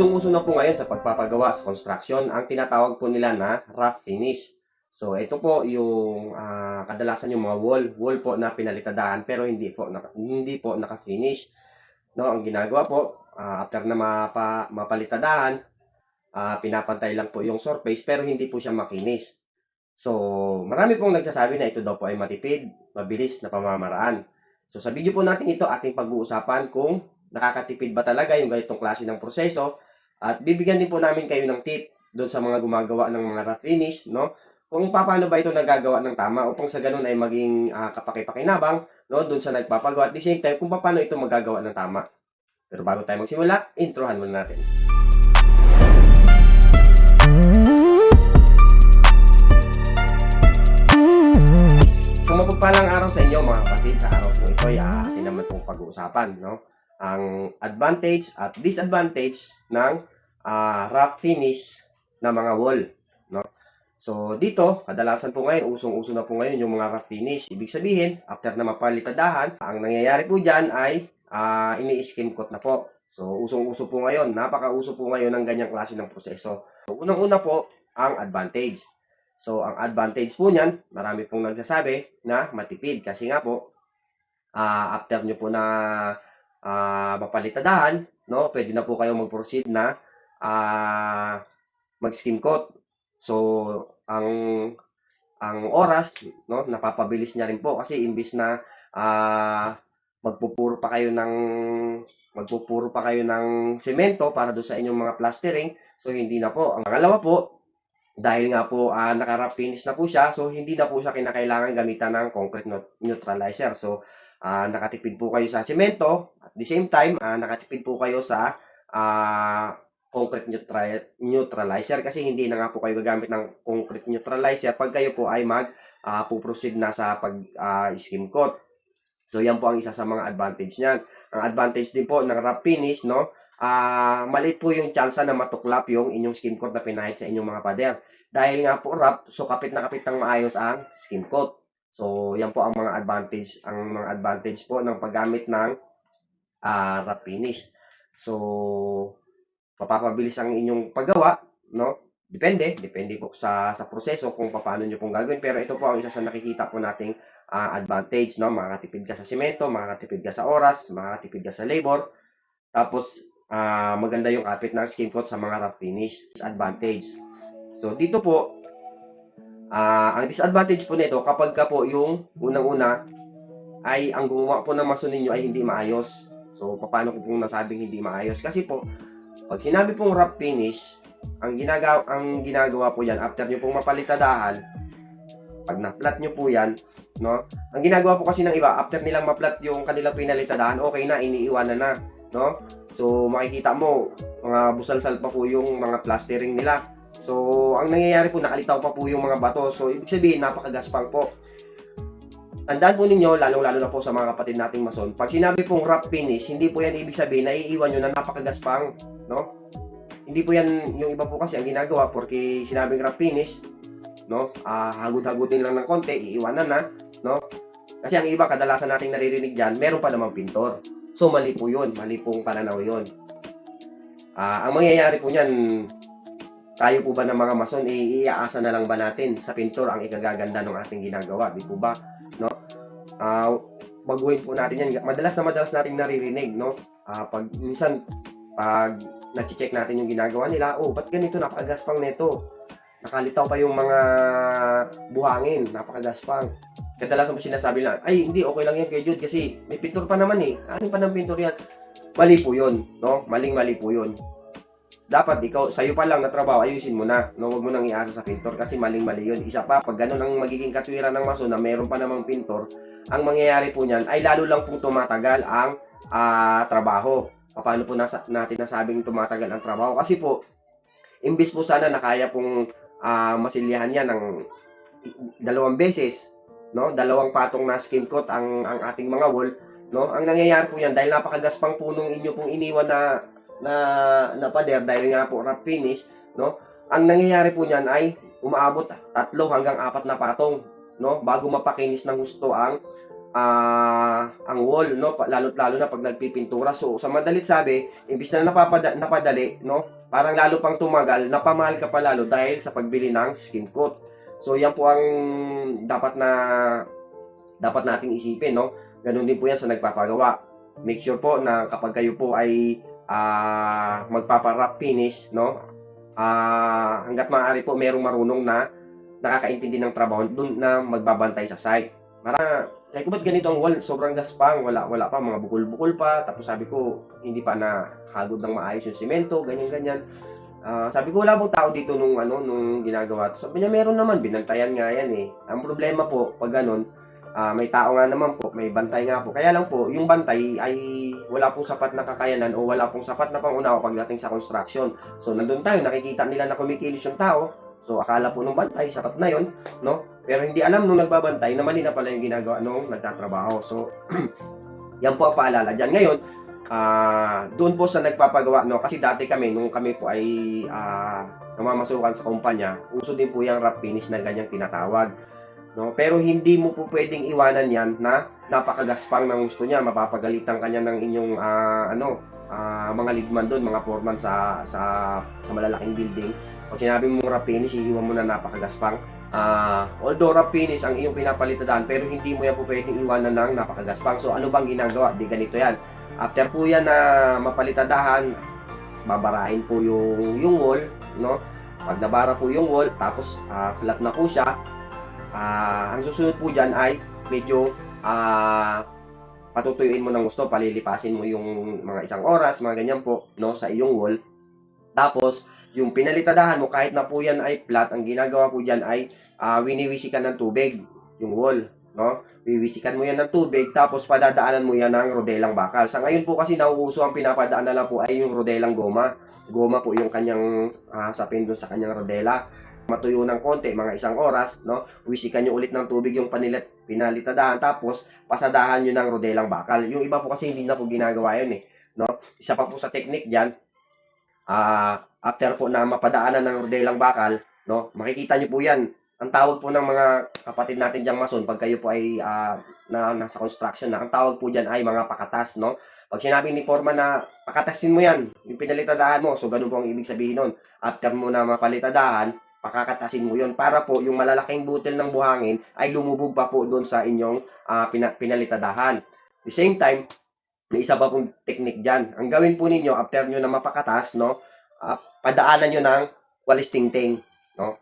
usong-uso na po ngayon sa pagpapagawa sa construction ang tinatawag po nila na rough finish. So, ito po yung ah, kadalasan yung mga wall, wall po na pinalitadaan pero hindi po naka, hindi po naka-finish. No, ang ginagawa po ah, after na mapa, mapalitadaan, ah, pinapantay lang po yung surface pero hindi po siya makinis. So, marami pong nagsasabi na ito daw po ay matipid, mabilis na pamamaraan. So, sa video po natin ito ating pag-uusapan kung nakakatipid ba talaga yung ganitong klase ng proseso at bibigyan din po namin kayo ng tip doon sa mga gumagawa ng mga rough finish, no? Kung paano ba ito nagagawa ng tama upang sa ganun ay maging uh, kapakipakinabang, no? Doon sa nagpapagawa at the same time kung paano ito magagawa ng tama. Pero bago tayo magsimula, introhan muna natin. So mapagpalang araw sa inyo mga kapatid. Sa araw po ito ay atin naman pong pag-uusapan. No? Ang advantage at disadvantage ng uh, rough finish na mga wall. No? So dito, kadalasan po ngayon, usong-uso na po ngayon yung mga rough finish. Ibig sabihin, after na mapalitadahan, ang nangyayari po dyan ay uh, ini-skim coat na po. So usong-uso po ngayon, napaka-uso po ngayon ng ganyang klase ng proseso. So unang-una po, ang advantage. So, ang advantage po niyan, marami pong nagsasabi na matipid kasi nga po, uh, after nyo po na uh, mapalitadahan, no, pwede na po kayo mag-proceed na uh, mag-skim coat. So, ang ang oras, no, napapabilis niya rin po kasi imbis na uh, magpupuro pa kayo ng magpupuro pa kayo ng semento para do sa inyong mga plastering. So, hindi na po. Ang pangalawa po, dahil nga po uh, naka-wrap finish na po siya, so hindi na po siya kinakailangan gamitan ng concrete neutralizer. So, uh, nakatipid po kayo sa semento. At the same time, uh, nakatipid po kayo sa uh, concrete neutral neutralizer kasi hindi na nga po kayo gagamit ng concrete neutralizer pag kayo po ay mag uh, proceed na sa pag uh, skim coat. So, yan po ang isa sa mga advantage niyan. Ang advantage din po ng wrap finish, no? ah, maliit po yung tsansa na matuklap yung inyong skim coat na pinahid sa inyong mga pader. Dahil nga po wrap, so kapit na kapit ng maayos ang skim coat. So, yan po ang mga advantage, ang mga advantage po ng paggamit ng uh, wrap finish. So, papapabilis ang inyong paggawa, no? Depende, depende po sa sa proseso kung paano niyo pong gagawin. Pero ito po ang isa sa nakikita po nating uh, advantage, no? Makakatipid ka sa simento, makakatipid ka sa oras, makakatipid ka sa labor. Tapos, uh, maganda yung kapit ng skin coat sa mga rough finish. Disadvantage. So, dito po, uh, ang disadvantage po nito, kapag ka po yung unang-una, ay ang gumawa po ng maso ninyo ay hindi maayos. So, paano ko pong nasabing hindi maayos? Kasi po, pag sinabi pong rough finish, ang ginagawa, ang ginagawa po yan, after nyo pong mapalitadahan, pag na-flat nyo po yan, no? Ang ginagawa po kasi ng iba, after nilang ma-flat yung kanilang pinalitadahan, okay na, iniiwanan na, no? So, makikita mo, mga busalsal pa po yung mga plastering nila. So, ang nangyayari po, nakalitaw pa po yung mga bato. So, ibig sabihin, napakagaspang po. Tandaan po ninyo, lalong-lalo na po sa mga kapatid nating mason, pag sinabi pong wrap finish, hindi po yan ibig sabihin na iiwan nyo na napakagaspang, no? Hindi po yan, yung iba po kasi ang ginagawa, porque sinabing wrap finish, no? Uh, hagod-hagutin lang ng konti, iiwanan na, no? Kasi ang iba, kadalasan nating naririnig dyan, meron pa namang pintor. So, mali po yun. Mali pong pananaw yun. Ah, ang mangyayari po niyan, tayo po ba ng mga mason, eh, iaasa na lang ba natin sa pintor ang ikagaganda ng ating ginagawa? Di po ba? No? Ah, baguhin po natin yan. Madalas na madalas natin naririnig, no? Ah, pag minsan, pag na-check natin yung ginagawa nila, oh, ba't ganito, napakagaspang nito? Nakalitaw pa yung mga buhangin, napakagaspang kadalasan po sinasabi lang, ay hindi, okay lang yan kay Jude kasi may pintor pa naman eh. Ano pa ng pintor yan? Mali po yun, no? Maling-mali po yun. Dapat ikaw, sa'yo pa lang na trabaho, ayusin mo na. No? Huwag mo nang iasa sa pintor kasi maling-mali yun. Isa pa, pag ganun ang magiging katwiran ng maso na meron pa namang pintor, ang mangyayari po niyan ay lalo lang pong tumatagal ang uh, trabaho. Paano po nasa, natin nasabing tumatagal ang trabaho? Kasi po, imbis po sana na kaya pong uh, masilyahan yan ng dalawang beses, no? Dalawang patong na skim coat ang ang ating mga wall, no? Ang nangyayari po yan dahil napakagaspang punong inyo pong iniwan na na na pader dahil nga po wrap finish, no? Ang nangyayari po niyan ay umaabot tatlo hanggang apat na patong, no? Bago mapakinis ng gusto ang ah ang wall, no? Lalo't lalo na pag nagpipintura. So, sa madalit sabi, imbis na napapada, napadali, no? Parang lalo pang tumagal, napamahal ka pa lalo dahil sa pagbili ng skim coat. So, yan po ang dapat na dapat nating isipin, no? Ganun din po yan sa nagpapagawa. Make sure po na kapag kayo po ay ah magpapa-wrap finish, no? Ah, hangga't maaari po merong marunong na nakakaintindi ng trabaho dun na magbabantay sa site. Para sabi ko ba't ganito ang wall? Sobrang gaspang, wala wala pa mga bukol-bukol pa. Tapos sabi ko hindi pa na hagod ng maayos yung simento, ganyan ganyan. Ah, sabi ko wala bang tao dito nung ano nung ginagawa. Sabi niya meron naman, binantayan nga yan eh. Ang problema po pag ganun, ah, may tao nga naman po, may bantay nga po. Kaya lang po, yung bantay ay wala pong sapat na kakayanan o wala pong sapat na pangunawa pagdating sa construction. So nandun tayo, nakikita nila na kumikilos yung tao. So akala po nung bantay, sapat na yon, no? Pero hindi alam nung nagbabantay na mali na pala yung ginagawa nung nagtatrabaho. So, yan po ang paalala dyan. Ngayon, ah doon po sa nagpapagawa, no? Kasi dati kami, nung kami po ay ah namamasukan sa kumpanya, uso din po yung wrap finish na ganyang tinatawag. No? Pero hindi mo po pwedeng iwanan yan na napakagaspang ng gusto niya, mapapagalitan kanya ng inyong ah, ano, ah, mga leadman doon, mga foreman sa, sa, sa malalaking building. Pag sinabi mo wrap finish, iiwan mo na napakagaspang. Ah, although wrap finish ang iyong pinapalitadahan, pero hindi mo yan po pwedeng iwanan ng napakagaspang. So ano bang ginagawa? Di ganito yan. After po yan na mapalitadahan, babarahin po yung, yung wall, no? Pag nabara po yung wall, tapos ah, flat na po siya, ah, ang susunod po dyan ay medyo ah, patutuyuin mo ng gusto, palilipasin mo yung mga isang oras, mga ganyan po, no, sa iyong wall. Tapos, yung pinalitadahan mo, kahit na po yan ay flat, ang ginagawa po dyan ay ah, winiwisikan ng tubig, yung wall, no? Wiwisikan mo yan ng tubig, tapos padadaanan mo yan ng rodelang bakal. Sa ngayon po kasi nauuso ang pinapadaan na lang po ay yung rodelang goma. Goma po yung kanyang ah, sapin doon sa kanyang rodela. Matuyo ng konti, mga isang oras, no? Wisikan nyo ulit ng tubig yung panilit, pinalitadahan, tapos pasadahan nyo ng rodelang bakal. Yung iba po kasi hindi na po ginagawa yun eh, no? Isa pa po sa technique dyan, ah, after po na mapadaanan ng rodelang bakal, no? Makikita nyo po yan. Ang tawag po ng mga kapatid natin diyang mason, pag kayo po ay ah, na, nasa construction na, ang tawag po dyan ay mga pakatas, no? Pag sinabi ni Foreman na pakatasin mo yan, yung pinalitadahan mo, so ganun po ang ibig sabihin nun. After mo na mapalitadahan, pakakatasin mo yon para po yung malalaking butil ng buhangin ay lumubog pa po doon sa inyong ah, pina- pinalitadahan. The same time, may isa pa pong technique dyan. Ang gawin po ninyo, after nyo na mapakatas, no, ah, padaanan nyo ng walis tingting, no?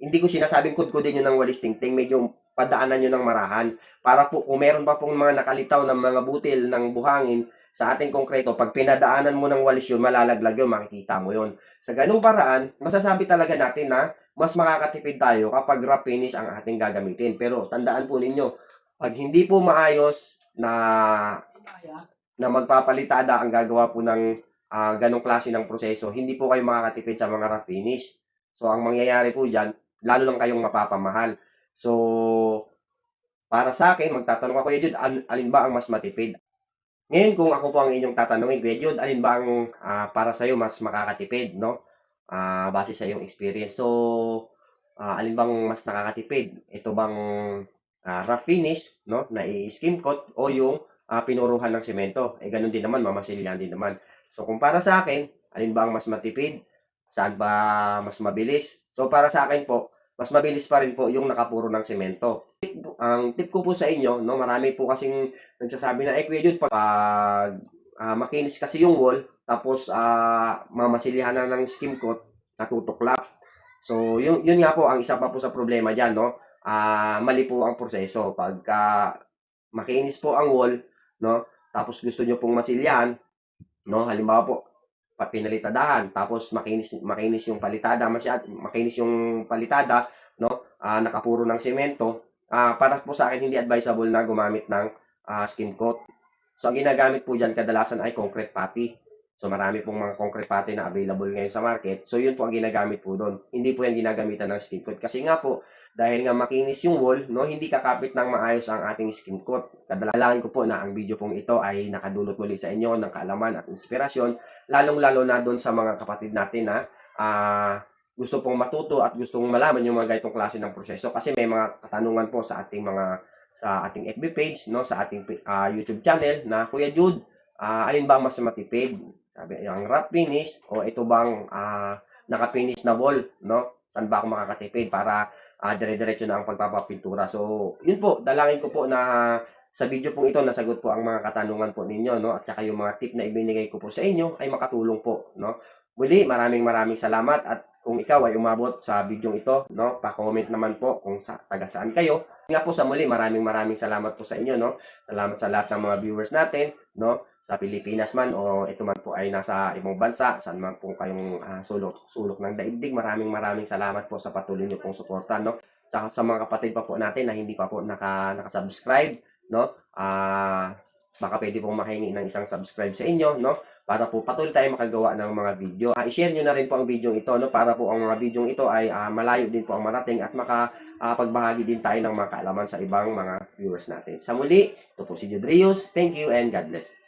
Hindi ko sinasabing kudkudin nyo ng walis tingting, medyo padaanan nyo ng marahan. Para po, kung meron pa pong mga nakalitaw ng mga butil ng buhangin sa ating konkreto, pag pinadaanan mo ng walis yun, malalaglag yun, makikita mo yun. Sa ganung paraan, masasabi talaga natin na mas makakatipid tayo kapag wrap finish ang ating gagamitin. Pero tandaan po ninyo, pag hindi po maayos na na magpapalitada ang gagawa po ng ah, ganong klase ng proseso, hindi po kayo makakatipid sa mga wrap finish. So, ang mangyayari po dyan, lalo lang kayong mapapamahal. So, para sa akin, magtatanong ako, Kuya Jude, al- alin ba ang mas matipid? Ngayon, kung ako po ang inyong tatanungin, Kuya Jude, alin ba ang ah, para sa'yo mas makakatipid, no? Ah, base sa iyong experience. So, ah, alin bang mas nakakatipid? Ito bang ah, rough finish, no? Na i-skim coat o yung ah, pinuruhan ng semento? Eh, ganun din naman, mamasilyan din naman. So, kung para sa akin, alin ba ang mas matipid? Saan ba mas mabilis? So, para sa akin po, mas mabilis pa rin po yung nakapuro ng semento. Ang tip ko po sa inyo, no, marami po kasing nagsasabi na, eh, Kuya pag ah, makinis kasi yung wall, tapos ah, mamasilihan na ng skim coat, natutuklap. So, yun, yun nga po, ang isa pa po sa problema dyan, no? Ah, mali po ang proseso. Pagka makinis po ang wall, no? Tapos gusto nyo pong masilyahan, no? Halimbawa po, pinalitadahan, tapos makinis, makinis yung palitada, masyad, makinis yung palitada, no? Ah, nakapuro ng semento. Ah, para po sa akin, hindi advisable na gumamit ng ah, skin coat. So, ang ginagamit po dyan, kadalasan ay concrete putty. So, marami pong mga concrete putty na available ngayon sa market. So, yun po ang ginagamit po doon. Hindi po yan ginagamitan ng skin coat. Kasi nga po, dahil nga makinis yung wall, no, hindi kakapit ng maayos ang ating skin coat. Kadalasan ko po na ang video pong ito ay nakadulot muli sa inyo ng kaalaman at inspirasyon, lalong-lalo na doon sa mga kapatid natin na ah, gusto pong matuto at gustong malaman yung mga ganitong klase ng proseso kasi may mga katanungan po sa ating mga sa ating FB page, no, sa ating ah, YouTube channel na Kuya Jude, ah, alin ba mas matipid? Sabi, yung wrap finish o ito bang ah, naka-finish na wall, no? Saan ba ako makakatipid para ah, dire-diretso na ang pagpapapintura. So, yun po, dalangin ko po na sa video pong ito, nasagot po ang mga katanungan po ninyo, no? At saka yung mga tip na ibinigay ko po sa inyo ay makatulong po, no? Muli, maraming maraming salamat at kung ikaw ay umabot sa video ito, no, pa-comment naman po kung sa taga saan kayo. Nga po sa muli, maraming maraming salamat po sa inyo, no. Salamat sa lahat ng mga viewers natin, no, sa Pilipinas man o ito man po ay nasa ibang bansa, saan man po kayong ah, sulok sulok ng daigdig. Maraming maraming salamat po sa patuloy niyo pong suporta, no. Sa, sa mga kapatid pa po natin na hindi pa po naka naka-subscribe, no. Ah, baka pwede pong makahingi ng isang subscribe sa inyo, no? Para po patuloy tayo makagawa ng mga video. Ah, i-share nyo na rin po ang video ito, no? Para po ang mga video ito ay ah, malayo din po ang marating at makapagbahagi din tayo ng mga kaalaman sa ibang mga viewers natin. Sa muli, ito po si Jude Rios. Thank you and God bless.